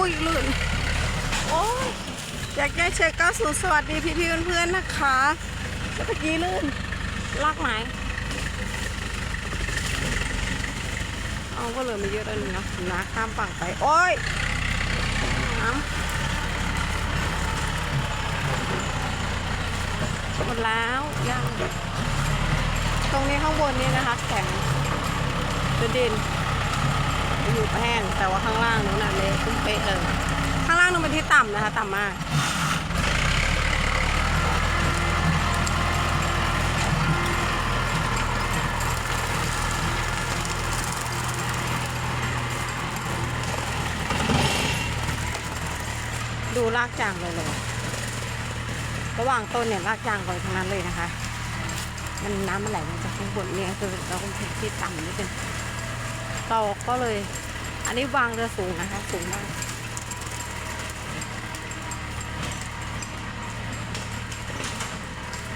อุ้ยลื่นโอ้ยอยากได้เช็คก้าสูสวัสดีพี่ๆเพื่อนๆนะคะแล้วเมื่อกี้ลื่นลากไม้เอาก็เลือไม่เยอะแล้วนี่นะน้าข้ามฝั่งไป โอ้ยน้ำหมดแล้วยังตรงนี้ข้างบนนี้นะคะแข็งดินอยู่แห้งแต่ว่าข้างล่างนู้นนะ ป๊ะเลย ข้างล่างนู้นเป็นที่ต่ำนะคะ ต่ำมาก ดูรากจางเลยเลย ระหว่างต้นเนี่ยรากจางไปทั้งนั้นเลยนะคะ มันน้ำมันไหลมาจากข้างบนเนี่ยคือเราเป็นที่ต่ำนิดนึงเราก็เลย อันนี้วางเรือสูงนะคะ สูงมาก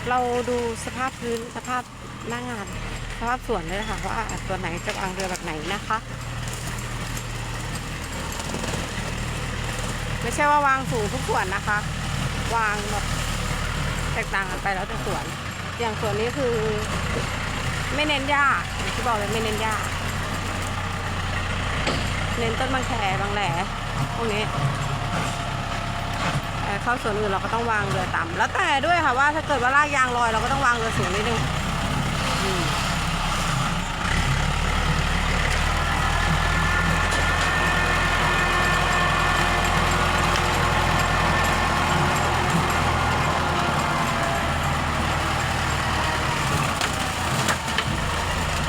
เราดูสภาพพื้นสภาพหน้างาน สภาพสวนเลยนะคะว่าตัวไหนจะวางเรือแบบไหนนะคะ ไม่ใช่ว่าวางสูงทุกส่วนนะคะ วางแบบแตกต่างกันไปแล้วแต่ส่วน อย่างส่วนนี้คือ ไม่เน้นหญ้าอย่างที่บอกเลยไม่เน้นหญ้า เน้นต้นบางแคบางแหลพวกนี้แต่เข้าส่วนอื่นเราก็ต้องวางเรือต่ำแล้วแต่ด้วยค่ะว่าถ้าเกิดว่าลากยางลอยเราก็ต้องวางเรือสูงนิดนึง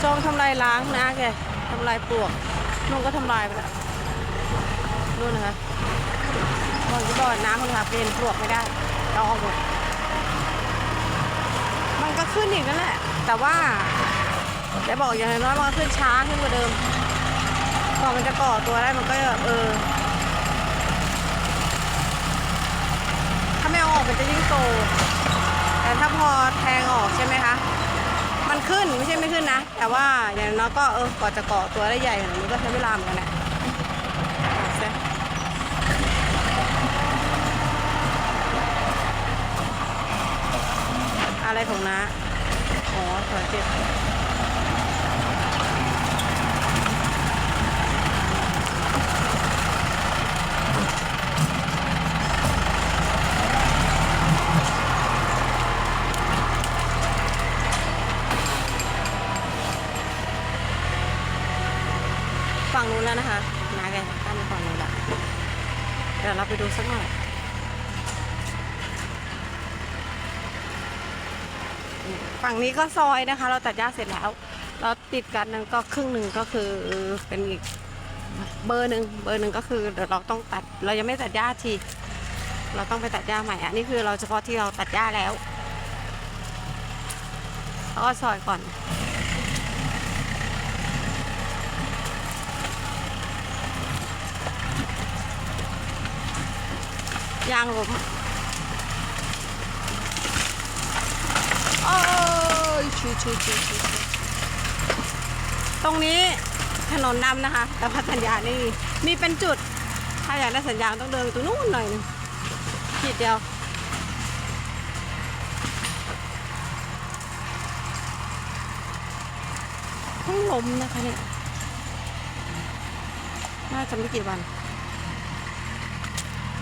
จองทำลายล้างนะแกทำลายปลวก นุ่นก็ทำลายไปแล้วนู่นนะคะบอกที่บ่อน้ำมันค่ะเป็นปลวกไม่ได้เราเอาหมดมันก็ขึ้นอีกนั่นแหละ แต่ว่าจะบอกอย่างน้อยมันก็ขึ้นช้าขึ้นกว่าเดิมพอมันจะก่อตัวได้มันก็แบบเออถ้าไม่เอาออกมันจะยิ่งโตแต่ถ้าพอแทงออกใช่ไหมคะ มันขึ้นไม่ใช่ไม่ขึ้นนะ แต่ว่าอย่างน้อยก็เออกว่าจะเกาะตัวได้ใหญ่ขนาดนี้ก็ใช้เวลาเหมือนกันแหละอะไรของน้าอ๋อสวยเจ็บฝั่งนู้นแล้วนะคะน้าแกตั้งฝั่งนู้นละเดี๋ยวเราไปดูสักหน่อยฝั่งนี้ก็ซอยนะคะ เราตัดหญ้าเสร็จแล้ว เราติดกันนั้นก็ครึ่งหนึ่งก็คือเป็นอีกเบอร์หนึ่งเบอร์หนึ่งก็คือเดี๋ยวเราต้องตัด เรายังไม่ตัดหญ้าที เราต้องไปตัดหญ้าใหม่อันนี้คือเราเฉพาะที่เราตัดหญ้าแล้วแล้วก็ซอยก่อน ยางล้มโอ้ยชูชูชูชูตรงนี้ถนนดำนะคะ แต่พัสัญญานี่มีเป็นจุด ถ้าอยากได้สัญญาณต้องเดินตรงนู้นหน่อยหนึงขีดเดียวเพิ่งล้มนะคะเนี่ย น่าจะไม่กี่วัน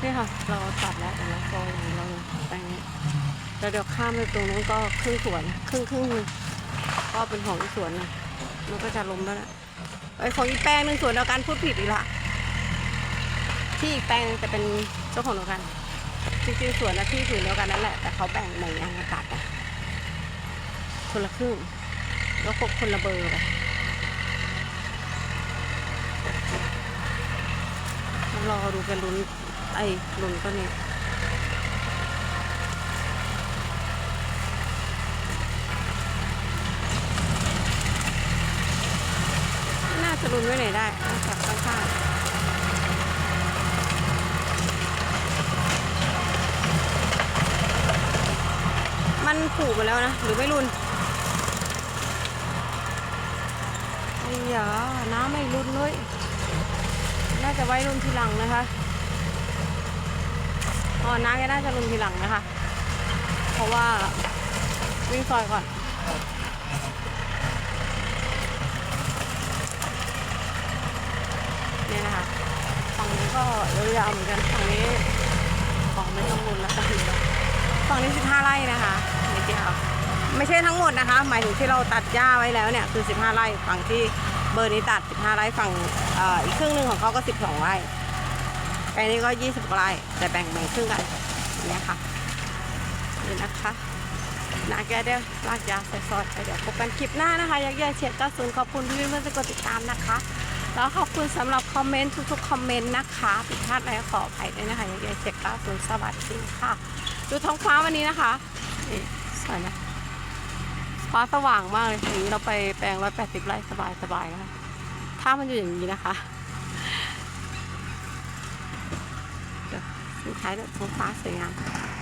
นี่ค่ะ เราตัดแล้วแต่เราซอยของเราแปลงนี้แล้วเดี๋ยวข้ามไปตรงนู้นก็ครึ่งสวนครึ่งครึ่งก็เป็นของอีกสวนนึงมันก็จะล้มแล้วนะไอยของอีแปลงหนึ่งสวนเดียวกันพูดผิดอีกละที่อีกแปลงจะเป็นเจ้าของเดียวกัน จริงๆสวนนะที่ผืนเดียวกันนั่นแหละ แต่เขาแบ่งแบ่งยางมาตัดอะคนละครึ่งแล้วก็คนละเบอร์ไปรอดูกันลุ้น ไอ้ลุนก็นี่น่าจะลุนไว้ไหนได้นอกจากข้างๆมันผูกมาแล้วนะ หรือไม่รุนไอ้ยาน้ำไม่รุนเลย น่าจะไว้รุนทีหลังนะคะ อ๋อน้าแกน่าจะลงทีหลังนะคะ เพราะว่าวิ่งซอยก่อนนี่นะคะฝั่งนี้ก็ยาวเหมือนกันฝั่งนี้ของไม่ต้องรุนแล้วแต่ฝั่งนี้ 15 ไร่นะคะนิดเดียวไม่ใช่ทั้งหมดนะคะ หมายถึงที่เราตัดหญ้าไว้แล้วเนี่ยคือ 15 ไร่ฝั่งที่เบอร์นี้ตัด 15 ไร่ฝั่งอ่ออีกครึ่งหนึ่งของเขาก็ 12 ไร่ ไอ้นี่ก็ 20กว่าไร่แต่แบ่งแบ่งครึ่งกันเนี่ยค่ะนี่นะคะนาแกได้ลากยาใส่ซอสไปเดี๋ยวพบกันคลิปหน้านะคะยักษ์ใหญ่เฉียด90ขอบคุณที่เพื่อนๆที่กดติดตามนะคะ แล้วขอบคุณสำหรับคอมเมนต์ทุกๆคอมเมนต์นะคะผิดพลาดอะไรขออภัยด้วยนะคะยักษ์ใหญ่เฉียด90สวัสดีค่ะ ดูท้องฟ้าวันนี้นะคะนี่สวยนะฟ้าสว่างมากเลยอย่างนี้เราไปแปลง 180 ไร่สบายๆนะคะถ้ามันอยู่อย่างนี้นะคะ เดี๋ยวสุดท้